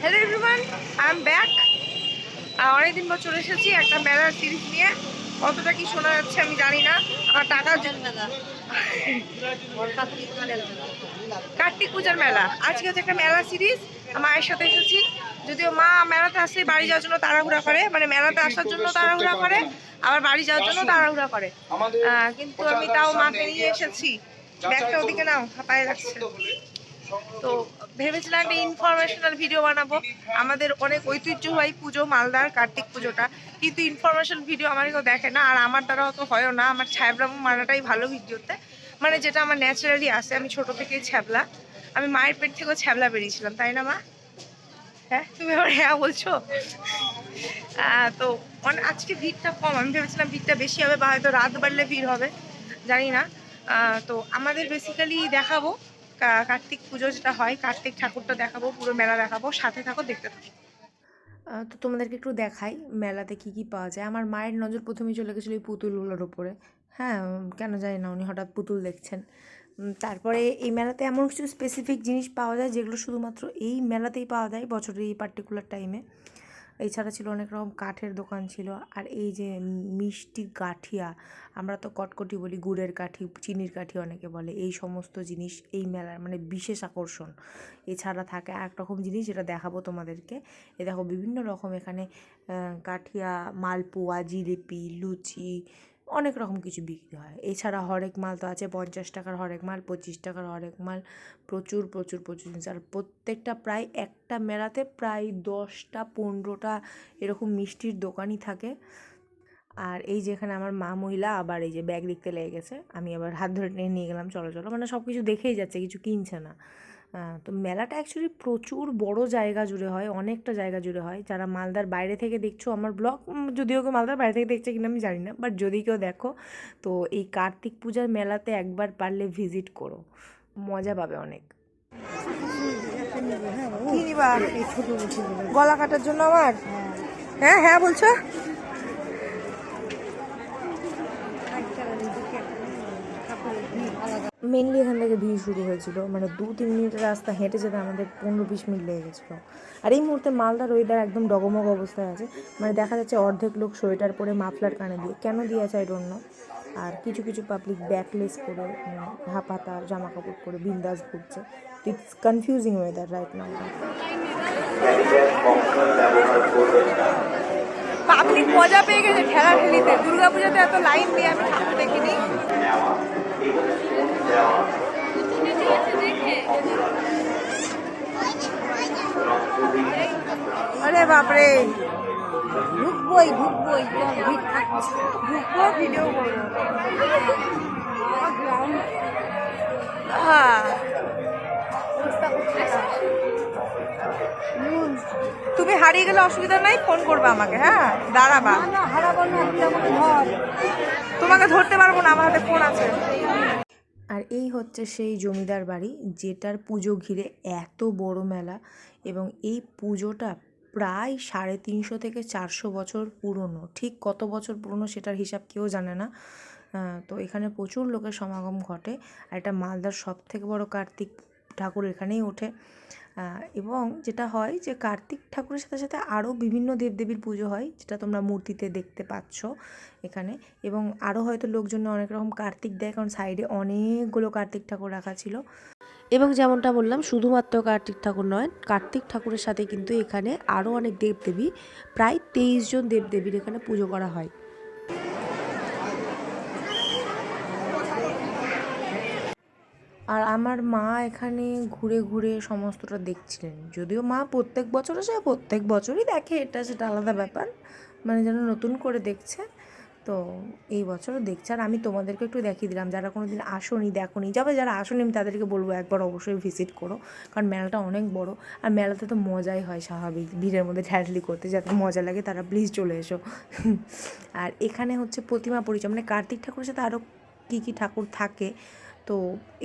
Hello everyone I am back অনেকদিন পর চলে এসেছি একটা মেলার সিরিজ নিয়ে। কতটা কি শোনা যাচ্ছে আমি জানি না। আমার টাকার জন্য কার্তিক পূজার মেলা। আজকে হচ্ছে একটা মেলা সিরিজ মায়ের সাথে এসেছি। যদিও মা মেলাতে আসলে বাড়ি যাওয়ার জন্য তাড়াহুড়া করে। মানে মেলাতে আসার জন্য তাড়াহুড়া করে আবার বাড়ি যাওয়ার জন্য তাড়াহুড়া করে। কিন্তু আমি তাও মাকে নিয়ে এসেছি। ব্যাগটা ওদিকে নাও হাঁপায়ে লাগছে তো ভেবেছিলাম একটা ইনফরমেশনাল ভিডিও বানাবো। আমাদের অনেক ঐতিহ্যবাহী পুজো, মালদার কার্তিক পুজোটা। কিন্তু ইনফরমেশন ভিডিও আমার কেউ দেখে না, আর আমার দ্বারা অত হয়ও না। আমার ছ্যাবলাম মানাটাই ভালো ভিডিওতে। মানে যেটা আমার ন্যাচারালি আসে, আমি ছোট থেকেই ছ্যাবলা। আমি মায়ের পেট থেকেও ছ্যাবলা বেরিয়েছিলাম, তাই না মা? হ্যাঁ তুমি আবার হ্যাঁ বলছো? তো অন- আজকে ভিড়টা কম। আমি ভেবেছিলাম ভিড়টা বেশি হবে, বা হয়তো রাত বাড়লে ভিড় হবে, জানি না। তো আমাদের বেসিক্যালি দেখাবো। কার্তিক পুজো যেটা হয়, কার্তিক ঠাকুরটা দেখাবো, পুরো মেলা দেখাবো, সাথে থাকো, দেখতে থাকো। তো তোমাদেরকে একটু দেখাই মেলাতে কি কি পাওয়া যায়। আমার মায়ের নজর প্রথমেই চলে গেছিল এই পুতুলগুলোর ওপরে হ্যাঁ কেন জানি না, উনি হঠাৎ পুতুল দেখছেন। তারপরে এই মেলাতে এমন কিছু স্পেসিফিক জিনিস পাওয়া যায় যেগুলো শুধুমাত্র এই মেলাতেই পাওয়া যায় বছরের এই পার্টিকুলার টাইমে এছাড়া ছিল অনেক রকম কাঠের দোকান ছিল। আর এই যে মিষ্টি গাঠিয়া, আমরা তো কটকটি বলি, গুড়ের কাঠি, চিনির কাঠি অনেকে বলে, এই সমস্ত জিনিস এই মেলার মানে বিশেষ আকর্ষণ। এছাড়া থাকে এক রকম জিনিস যেটা দেখাবো তোমাদেরকে। এ দেখো বিভিন্ন রকম এখানে কাঠিয়া, মালপোয়া, জিলিপি, লুচি অনেক রকম কিছু বিক্রি হয়। এছাড়া হরেক মাল তো আছে, পঞ্চাশ টাকার হরেক মাল, পঁচিশ টাকার হরেক মাল, প্রচুর প্রচুর প্রচুর জিনিস। আর প্রত্যেকটা প্রায় একটা মেলাতে প্রায় দশটা, পনেরোটা এরকম মিষ্টির দোকানই থাকে। আর এই যেখানে আমার মা মহিলা, আবার এই যে ব্যাগ দেখতে লেগে গেছে। আমি আবার হাত ধরে নিয়ে গেলাম, চলো চলো। মানে সব কিছু দেখেই যাচ্ছে, কিছু কিনছে না। তো মেলাটা অ্যাকচুয়ালি প্রচুর বড় জায়গা জুড়ে হয় অনেকটা জায়গা জুড়ে হয়। যারা মালদার বাইরে থেকে দেখছ আমার ব্লগ যদিও কেউ মালদার বাইরে থেকে দেখছে কিনা আমি জানি না বাট যদি কেউ দেখো তো এই কার্তিক পূজার মেলাতে একবার পারলে ভিজিট করো। মজা পাবে অনেক। কি নিবা গলা কাটার জন্য আমার? হ্যাঁ হ্যাঁ বলছো? মেনলি এখান থেকে ভিড় শুরু হয়েছিল। মানে দু, তিন মিনিটের রাস্তা হেঁটে যেতে আমাদের পনেরো, বিশ মিনিট লেগে গেছিল। আর এই মুহূর্তে মালদার ওয়েদার একদম ডগমগ অবস্থায় আছে। মানে দেখা যাচ্ছে অর্ধেক লোক সোয়েটার পরে মাফলার কানে দিয়ে, কেন দিয়ে আছে নো আর কিছু কিছু পাবলিক ব্যাকলেস পরে হাফাতা জামা কাপড় পরে বিন্দাস ঘুরছে। It's confusing weather right now public মজা পেয়ে গেছে ঠেলা ঠেলিতে দুর্গা পুজোতে এত লাইন দিয়ে আমি ঠাকুর দেখিনি আরে বাপরে। ঢুকবই ঢুকবই ঢুকবো ভিডিও করব হ্যাঁ তুমি হারিয়ে গেলে অসুবিধা নাই ফোন করবে আমাকে হ্যাঁ? দাঁড়াবা। তোমাকে ধরতে পারব না আমার হাতে ফোন আছে। আর এই হচ্ছে সেই জমিদার বাড়ি যেটার পুজো ঘিরে এত বড় মেলা এবং এই পুজোটা প্রায় সাড়ে তিনশো থেকে চারশো বছর পুরনো। ঠিক কত বছর পুরনো সেটার হিসাব কেউ জানে না। তো এখানে প্রচুর লোকের সমাগম ঘটে। আর এটা মালদার সব থেকে বড় কার্তিক ঠাকুর এখানেই ওঠে। এবং যেটা হয় যে কার্তিক ঠাকুরের সাথে সাথে আরও বিভিন্ন দেবদেবীর পুজো হয়, যেটা তোমরা মূর্তিতে দেখতে পাচ্ছ এখানে। এবং আরও হয়তো লোকজন অনেক রকম কার্তিক দেয়, কারণ সাইডে অনেকগুলো কার্তিক ঠাকুর রাখা ছিল। এবং যেমনটা বললাম, শুধুমাত্র কার্তিক ঠাকুর নয়, কার্তিক ঠাকুরের সাথে কিন্তু এখানে আরও অনেক দেবদেবী, প্রায় তেইশ জন দেবদেবীর এখানে পুজো করা হয়। আর আমার মা এখানে ঘুরে ঘুরে সমস্তটা দেখছিলেন। যদিও মা প্রত্যেক বছর আসে, প্রত্যেক বছরই দেখে, এটা সেটা আলাদা ব্যাপার। মানে যেন নতুন করে দেখছে, তো এই বছরও দেখছে। আর আমি তোমাদেরকে একটু দেখিয়ে দিলাম, যারা কোনো দিন আসোনি, দেখোনি যাবে যারা আসনি, আমি তাদেরকে বলব একবার অবশ্যই ভিজিট করো, কারণ মেলাটা অনেক বড়। আর মেলাতে তো মজাই হয় স্বাভাবিক, ভিড়ের মধ্যে ঠেলাঠেলি করতে, যাতে মজা লাগে, তারা প্লিজ চলে এসো। আর এখানে হচ্ছে প্রতিমা পরিচয় মানে কার্তিক ঠাকুরের সাথে আরও কী কী ঠাকুর থাকে তো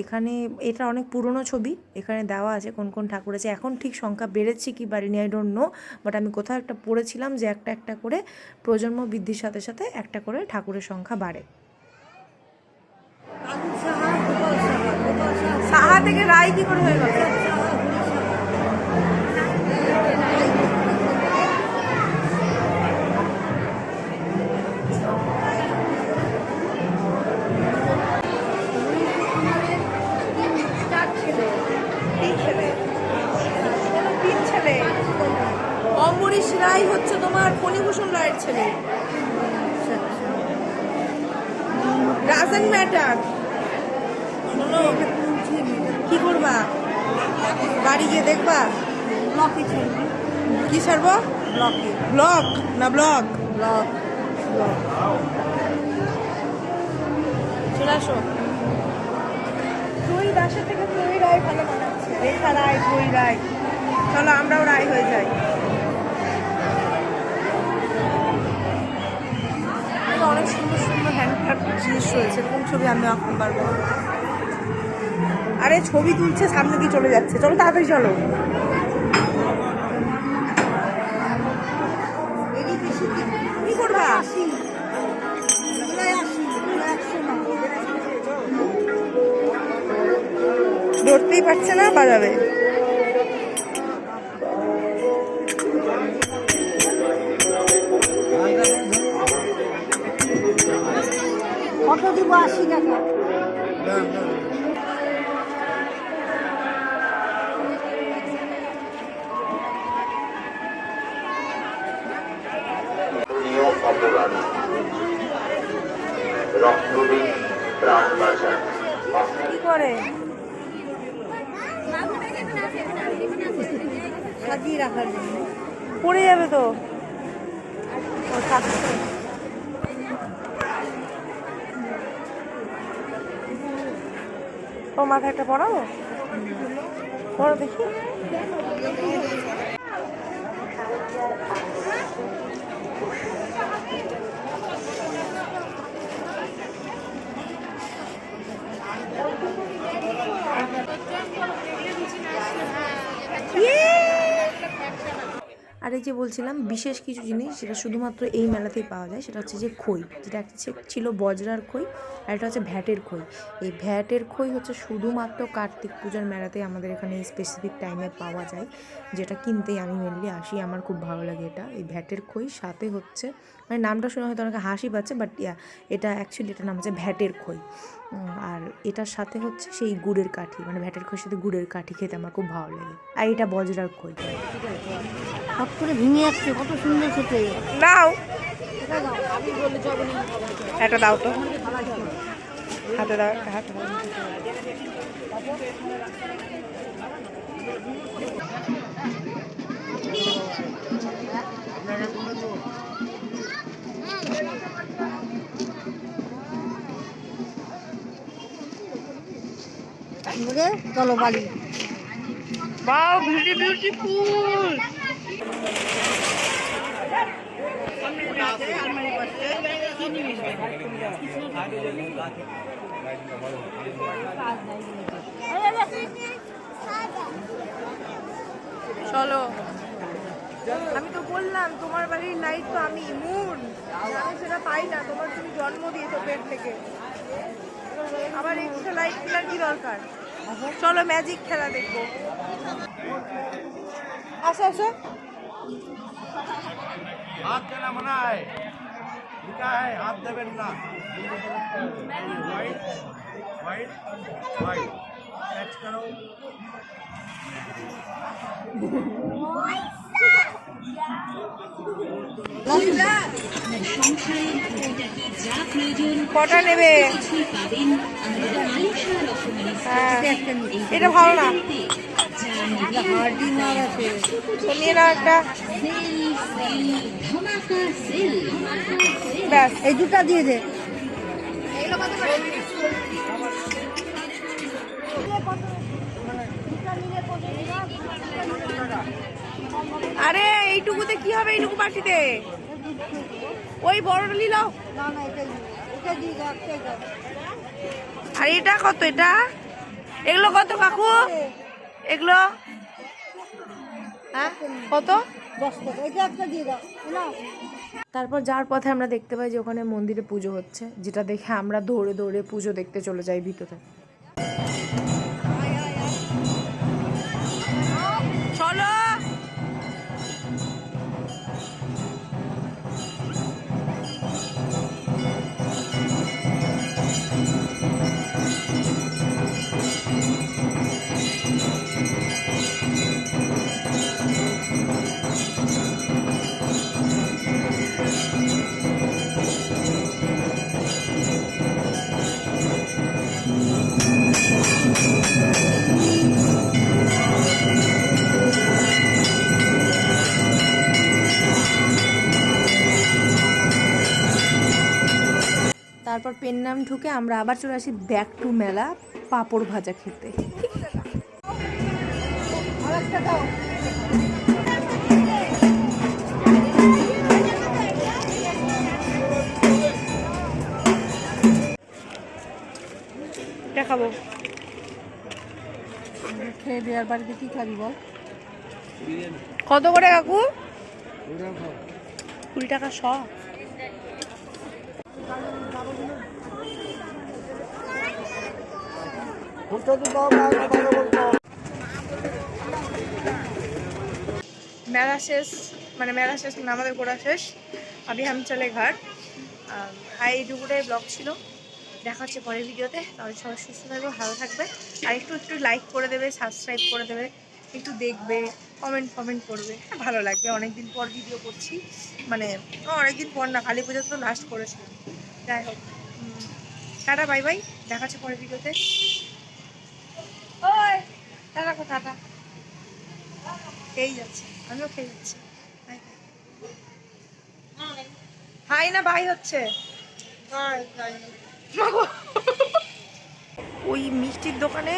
এখানে এটা অনেক পুরনো ছবি এখানে দেওয়া আছে কোন কোন ঠাকুর আছে। এখন ঠিক সংখ্যা বেড়েছে কি বাড়িনি আই ডোন্ট নো বাট আমি কোথাও একটা পড়েছিলাম যে একটা একটা করে প্রজন্ম বৃদ্ধির সাথে সাথে একটা করে ঠাকুরের সংখ্যা বাড়ে। সাহা থেকে রায় কি করে হয়ে গেল? বাড়ি গিয়ে দেখবা? ব্লকে চলবে কি ছাড়বো? ব্লকে ব্লগ না ব্লগ ব্লক ব্লক চলে আসো। তুই দাসের থেকে তুই রায় ভালো মানাচ্ছে রেখা রায় তুই রায়। চলো আমরাও রায় হয়ে যাই। অনেক সুন্দর সুন্দর হ্যান্ডক্রাফট জিনিস রয়েছে। কোন ছবি আমি আঁকতে পারব আরে ছবি তুলছে, সামনে দিয়ে চলে যাচ্ছে। চলো তাড়াতাড়ি চলো। কি করবা? ধরতেই পারছে না, বাজাবে। কত দিব আশি টাকা? সাজিয়ে রাখার জন্য। পড়ে যাবে তো। ও মাথায় একটা পড়াবো? পড়ো দেখি। আর এই যে বলছিলাম, বিশেষ কিছু জিনিস যেটা শুধুমাত্র এই মেলাতেই পাওয়া যায়, সেটা হচ্ছে যে খই, যেটা একটা ছিল বজরার খই। আর এটা হচ্ছে ভ্যাটের খই। এই ভ্যাটের খই হচ্ছে শুধুমাত্র কার্তিক পূজার মেলাতে আমাদের এখানে স্পেসিফিক টাইমে পাওয়া যায় যেটা কিনতেই আমি মেনলি আসি আমার খুব ভালো লাগে এটা। এই ভ্যাটের খই সাথে হচ্ছে মানে নামটা শুনে হয়তো অনেকে হাসি পাচ্ছে বাট ইয়া এটা অ্যাকচুয়ালি এটার নাম হচ্ছে ভ্যাটের খই। আর এটার সাথে হচ্ছে সেই গুড়ের কাঠি মানে ভ্যাটের খইয়ের সাথে গুড়ের কাঠি খেতে আমার খুব ভালো লাগে। আর এটা বজরার খই। হট করে ভেঙে আসছে কত সুন্দর খেতে। নাও। একটা দাও তো। হাতে দাও হাতে দাও। চলো বাড়ি। Wow, beauty, beautiful. চলো। আমি তো বললাম, তোমার বাড়ির লাইট তো আমি মুন আমি সেটা পাই না, তোমার তুমি জন্ম দিয়েছ পেট থেকে। আবার এক্সট্রা লাইট কেনার কি দরকার? চলো ম্যাজিক খেলা দেখব। আসো আসো। ভিকায় হাত দেবেন না। হোয়াইট হোয়াইট হোয়াইট করো। কটা নেবে? হ্যাঁ। এটা ভালো না। একটা ব্যাস এই দিয়ে দে আরে, এইটুকুতে কি হবে এইটুকু পার্টিতে ওই বড়টা নিল আর এটা কত এটা? এগুলো কত কাকু? এগুলো? হ্যাঁ? কত? তারপর যার পথে আমরা দেখতে পাই যে ওখানে মন্দিরে পুজো হচ্ছে যেটা দেখে আমরা দৌড়ে দৌড়ে পুজো দেখতে চলে যাই ভিতরে। তারপর পেন নাম ঢুকে আমরা আবার চলে আসি ব্যাক টু মেলা পাঁপড় ভাজা খেতে। খেয়ে দেওয়ার বাড়িতে কি খাবি বল? কত করে কাকু? কুড়ি টাকা শ। মেলা শেষ মানে মেলা শেষ আমাদের ঘোরা শেষ। আবি হাম চলে ঘাট। হাই দুপুরে ব্লগ ছিল। দেখা হচ্ছে পরের ভিডিওতে। তাহলে সবাই সুস্থ থাকবে ভালো থাকবে। আর একটু একটু লাইক করে দেবে সাবস্ক্রাইব করে দেবে একটু দেখবে কমেন্ট কমেন্ট করবে। হ্যাঁ, ভালো লাগবে। অনেকদিন পর ভিডিও করছি। মানে অনেকদিন পর না কালী পুজো তো লাস্ট করেছি। যাই হোক টাটা বাই বাই দেখা হচ্ছে পরের ভিডিওতে। ওই টাটা কো টাটা। খেয়েই যাচ্ছে। আমিও খেয়ে যাচ্ছি. হাই না বাই হচ্ছে। ওই মিষ্টির দোকানে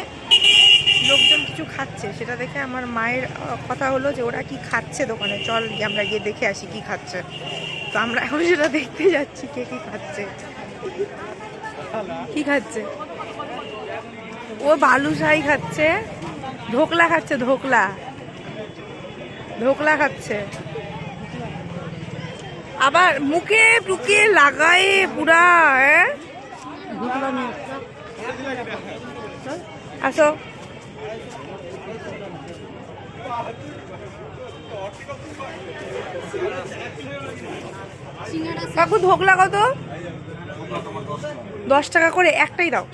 লোকজন কিছু খাচ্ছে, সেটা দেখে আমার মায়ের কথা হলো যে ওরা কি খাচ্ছে দোকানে। চল আমরা গিয়ে দেখে আসি কি খাচ্ছে। তো আমরা এখন সেটা দেখতে যাচ্ছি কে কি খাচ্ছে। কি খাচ্ছে? ও বালুশাহি খাচ্ছে, ধোকলা খাচ্ছে, ধোকলা। ধোকলা খাচ্ছে। আবার মুখে টুকে লাগায় পুরা হ্যাঁ? ঢুকলো আসো। কাকু ধোকলা কত দশ টাকা করে একটাই দাও।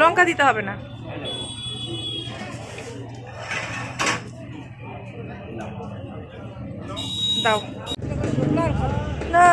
লঙ্কা দিতে হবে না। দাও। না।